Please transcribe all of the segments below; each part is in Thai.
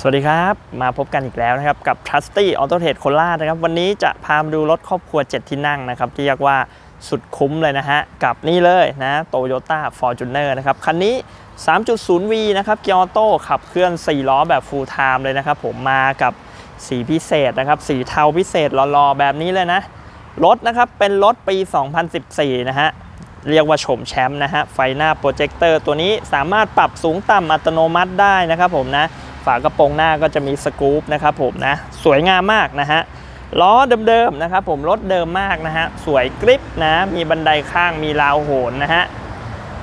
สวัสดีครับ มาพบกันอีกแล้วนะครับกับ Trusty Auto Trade โคราชนะครับ วันนี้จะพามาดูรถครอบครัว 7 ที่นั่งนะครับ ที่เรียกว่าสุดคุ้มเลยนะฮะ กับนี่เลยนะ Toyota Fortuner นะครับ คันนี้ 3.0V นะครับเกียร์ออโต้ขับเคลื่อน 4 ล้อแบบ full time เลยนะครับ ผมมากับสีพิเศษนะครับ สีเทาพิเศษหล่อๆ แบบนี้เลยนะ รถนะครับ เป็นรถปี 2014 นะฮะเรียกว่าโฉมแชมป์นะฮะไฟหน้าโปรเจคเตอร์ตัวนี้สามารถปรับสูงต่ำอัตโนมัติได้นะครับผมนะ ฝากระโปรงหน้าก็จะมีสกู๊ปนะครับผมนะสวยงามมากนะฮะล้อเดิมๆนะครับผมรถเดิมมากนะฮะสวยกริปนะมีบันไดข้างมีราวโหนนะฮะ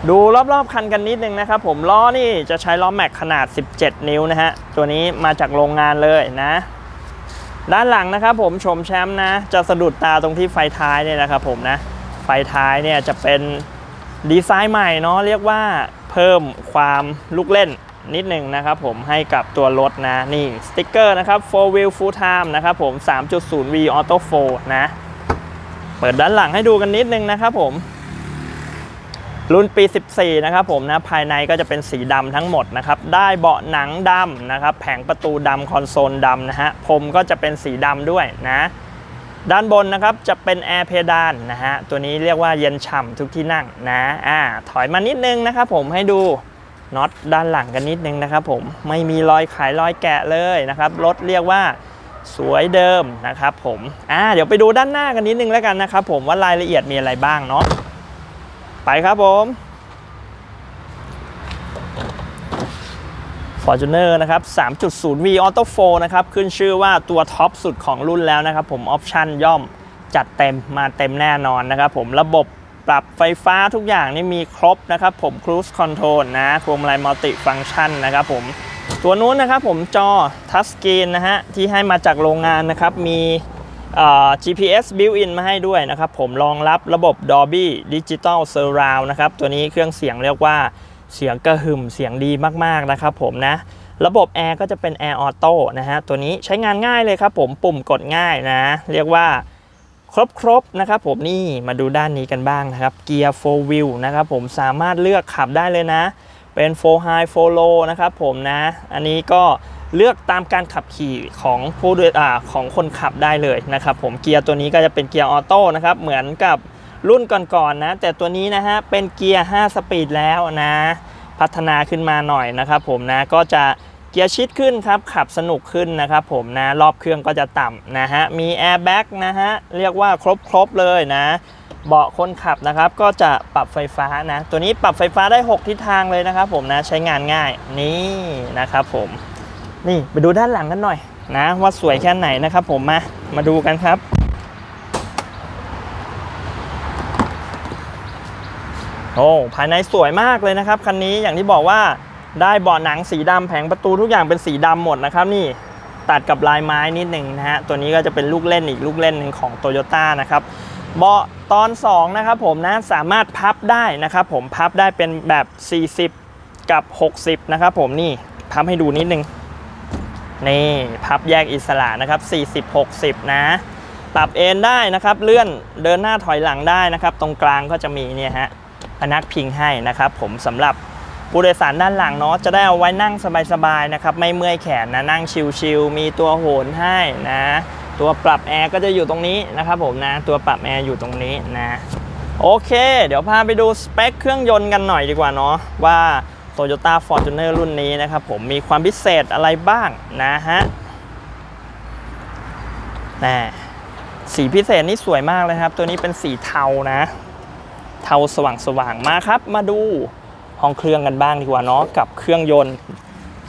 ดูรอบๆคันกันนิดนึงนะครับผมล้อนี่จะใช้ล้อแม็กขนาด 17 นิ้วนะฮะตัวนี้มาจากโรงงานเลยนะ ด้านหลังนะครับผมชมแชมป์นะ จะสะดุดตาตรงที่ไฟท้ายเนี่ยนะครับผมนะไฟท้ายเนี่ยจะเป็นดีไซน์ใหม่เนาะเรียกว่าเพิ่มความลูกเล่น นิดหนึ่งนะครับผมให้กับตัวรถนะนี่สติ๊กเกอร์นะครับ4 wheel full time นะครับผม 3.0V auto 4นะ เปิดด้านหลังให้ดูกันนิดนึงนะครับผมรุ่นปี 14 นะครับผมนะภายในก็จะเป็นสีดำทั้งหมดนะครับ ได้เบาะหนังดำนะครับ แผงประตูดำคอนโซลดำนะฮะพรมก็จะเป็นสีดำด้วยนะ ด้านบนนะครับจะเป็นแอร์เพดานนะฮะตัวนี้เรียกว่าเย็นฉ่ำทุกที่นั่งนะอ่าถอยมานิดนึงนะครับผมให้ดู น็อตด้านหลังกันนิดนึงนะครับผมไม่มีรอยขายรอยแกะเลยนะครับรถเรียกว่าสวยเดิมนะครับผมอ่าเดี๋ยวไปดูด้านหน้ากันนิดนึงแล้วกันนะครับผมว่ารายละเอียดมีอะไรบ้างเนาะไปครับผม Fortuner นะครับ 3.0V Auto 4นะครับ ขึ้นชื่อว่าตัวท็อปสุดของรุ่นแล้วนะครับผม ออปชั่นย่อมจัดเต็มมาเต็มแน่นอนนะครับผม ระบบ ปรับไฟฟ้าทุกอย่างนี่มีครบนะครับผม Cruise Control นะพวงมาลัยมัลติฟัง c t ชันนะครับผมตัวนู้นนะครับผมจอทัชสกรีนนะฮะที่ให้มาจากโรงงานนะครับมี GPS built-in มาให้ด้วยนะครับผมรองรับระบบ Dolby Digital Surround นะครับตัวนี้เครื่องเสียงเรียกว่าเสียงกระหึ่มเสียงดีมากๆนะครับผมนะระบบแอร์ก็จะเป็นแอร์ออโต้นะฮะตัวนี้ใช้งานง่ายเลยครับผมปุ่มกดง่ายนะ เรียกว่า ครบๆนะครับผมนี่มาดูด้านนี้กันบ้างนะครับเกียร์ 4 wheel นะครับผมสามารถเลือกขับได้เลยนะ เป็น 4 high 4 low นะครับผมนะ อันนี้ก็เลือกตามการขับขี่ของผู้โดยอ่าของคนขับได้เลยนะครับผมเกียร์ตัวนี้ก็จะเป็นเกียร์ออโต้นะครับเหมือนกับรุ่นก่อนๆนะแต่ตัวนี้นะฮะเป็นเกียร์ 5 สปีดแล้วนะ พัฒนาขึ้นมาหน่อยนะครับผมนะก็จะ เกียร์ชิดขึ้นครับ ขับสนุกขึ้นนะครับผมนะ รอบเครื่องก็จะต่ำนะฮะ มีแอร์แบ็กนะฮะ เรียกว่าครบๆเลยนะ เบาะคนขับนะครับ ก็จะปรับไฟฟ้านะ ตัวนี้ปรับไฟฟ้าได้ 6 ทิศทางเลยนะครับผมนะ ใช้งานง่าย นี่นะครับผม นี่ไปดูด้านหลังกันหน่อยนะ ว่าสวยแค่ไหนนะครับผม มา มาดูกันครับโอ้ภายในสวยมากเลยนะครับ คันนี้อย่างที่บอกว่า ได้เบาะหนังสีดำแผงประตูทุกอย่างเป็นสีดำหมดนะครับนี่ตัดกับลายไม้นิดหนึ่งนะฮะตัวนี้ก็จะเป็นลูกเล่นอีกลูกเล่นหนึ่งของ t o y ยต้นะครับเบาะตอน 2 นะครับผมนะสามารถพับได้นะครับผมพับได้เป็นแบบ 40 กับ 60 นะครับผมนี่พับให้ดูนิดนึงนี่พับแยกอิสระนะครับ 40 60 นะ ปรับเอนได้นะครับ เลื่อนเดินหน้าถอยหลังได้นะครับ ตรงกลางก็จะมีเนี่ยฮะพนักพิงให้นะครับผมสำหรับ ผู้โดยสารด้านหลังเนาะจะได้เอาไว้นั่งสบายๆนะครับไม่เมื่อยแขนนะนั่งชิลๆมีตัวโหนให้นะตัวปรับแอร์ก็จะอยู่ตรงนี้นะครับผมนะตัวปรับแอร์อยู่ตรงนี้นะโอเค เดี๋ยวพาไปดูสเปคเครื่องยนต์กันหน่อยดีกว่าเนาะว่า Toyota Fortuner รุ่นนี้นะครับผมมีความพิเศษอะไรบ้างนะฮะนะสีพิเศษนี่สวยมากเลยครับ ตัวนี้เป็นสีเทานะ เทาสว่างๆมาครับ มาดู ห้องเครื่องกันบ้างดีกว่าเนาะกับเครื่องยนต์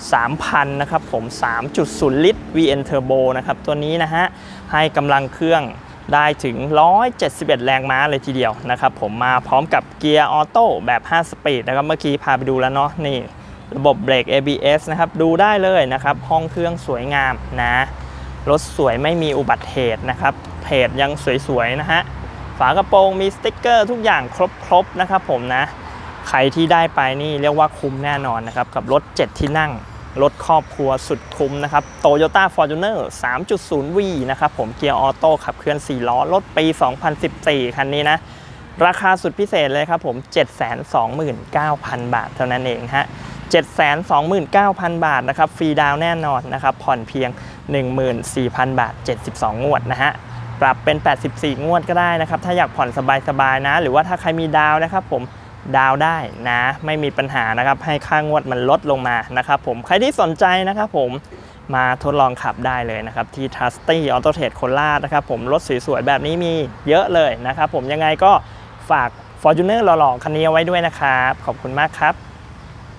3,000 นะครับผม 3.0 ลิตร VN Turbo นะครับ ตัวนี้นะฮะ ให้กำลังเครื่องได้ถึง 171 แรงม้าเลยทีเดียวนะครับผมมาพร้อมกับเกียร์ออโต้แบบ 5 สปีดนะครับเมื่อกี้พาไปดูแล้วเนาะนี่ระบบเบรก ABS นะครับ ดูได้เลยนะครับ ห้องเครื่องสวยงามนะ รถสวยไม่มีอุบัติเหตุนะครับเพจยังสวยๆนะฮะ ฝากระโปรงมีสติ๊กเกอร์ทุกอย่างครบๆนะครับผมนะ ใครที่ได้ไปนี่เรียกว่าคุ้มแน่นอนนะครับ กับรถ 7 ที่นั่ง รถครอบครัวสุดคุ้มนะครับ Toyota Fortuner 3.0V นะครับผมเกียร์ออโต้ขับเคลื่อน 4 ล้อ รถปี 2014 คันนี้นะ ราคาสุดพิเศษเลยครับผม 729,000 บาทเท่านั้นเองฮะ729,000 บาทนะครับฟรีดาวแน่นอนนะครับผ่อนเพียง 14,000 บาท 72 งวดนะฮะปรับเป็น 84 งวดก็ได้นะครับถ้าอยากผ่อนสบายๆนะ หรือว่าถ้าใครมีดาวนะครับผม ดาวได้นะไม่มีปัญหานะครับให้ค่างวดมันลดลงมานะครับผมใครที่สนใจนะครับผมมาทดลองขับได้เลยนะครับ ที่ Trusty Auto Trade โคราชนะครับผมรถสวยๆแบบนี้มีเยอะเลยนะครับผมยังไงก็ฝาก Fortuner หล่อๆคันนี้เอาไว้ด้วยนะครับ ขอบคุณมากครับ